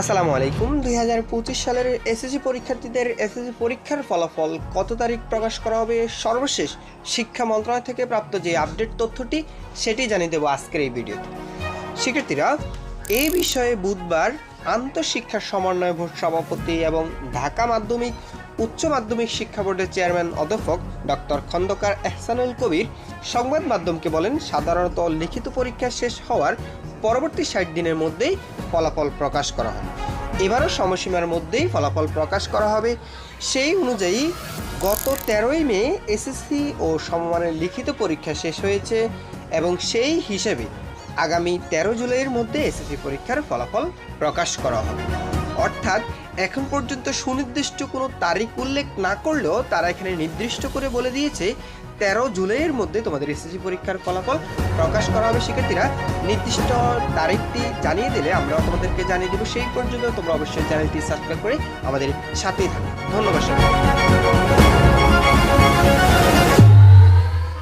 আসসালামু আলাইকুম। দুই হাজার পঁচিশ সালের এসএসসি পরীক্ষার্থীদের এসএসসি পরীক্ষার ফলাফল কত তারিখ প্রকাশ করা হবে সর্বশেষ শিক্ষা মন্ত্রণালয় থেকে প্রাপ্ত যে আপডেট তথ্যটি সেটি জানিয়ে দেবো আজকের এই ভিডিওতে। শিক্ষার্থীরা এই বিষয়ে বুধবার আন্তঃশিক্ষা সমন্বয় বোর্ড সভাপতি এবং ঢাকা মাধ্যমিক, উচ্চ মাধ্যমিক শিক্ষা বোর্ডের চেয়ারম্যান অধ্যাপক ডক্টর খন্দকার এহসানুল কবির সংবাদ মাধ্যমকে বলেন, সাধারণত লিখিত পরীক্ষা শেষ হওয়ার পরবর্তী ষাট দিনের মধ্যেই ফলাফল প্রকাশ করা হবে। এবারও সময়সীমার মধ্যেই ফলাফল প্রকাশ করা হবে। সেই অনুযায়ী গত তেরোই মে এসএসসি ও সমমানের লিখিত পরীক্ষা শেষ হয়েছে এবং সেই হিসেবে আগামী তেরো জুলাইয়ের মধ্যে এসএসসি পরীক্ষার ফলাফল প্রকাশ করা হবে। অর্থাৎ এখন পর্যন্ত সুনির্দিষ্ট কোনো তারিখ উল্লেখ না করলেও তারা এখানে নির্দিষ্ট করে বলে দিয়েছে, তেরো জুলাইয়ের মধ্যে তোমাদের এসএসসি পরীক্ষার ফলাফল প্রকাশ করা হবে। শিক্ষার্থীরা, নির্দিষ্ট তারিখটি জানিয়ে দিলে আমরা তোমাদেরকে জানিয়ে দেবো। সেই পর্যন্ত তোমরা অবশ্যই চ্যানেলটি সাবস্ক্রাইব করে আমাদের সাথেই থাকো। ধন্যবাদ সবাইকে।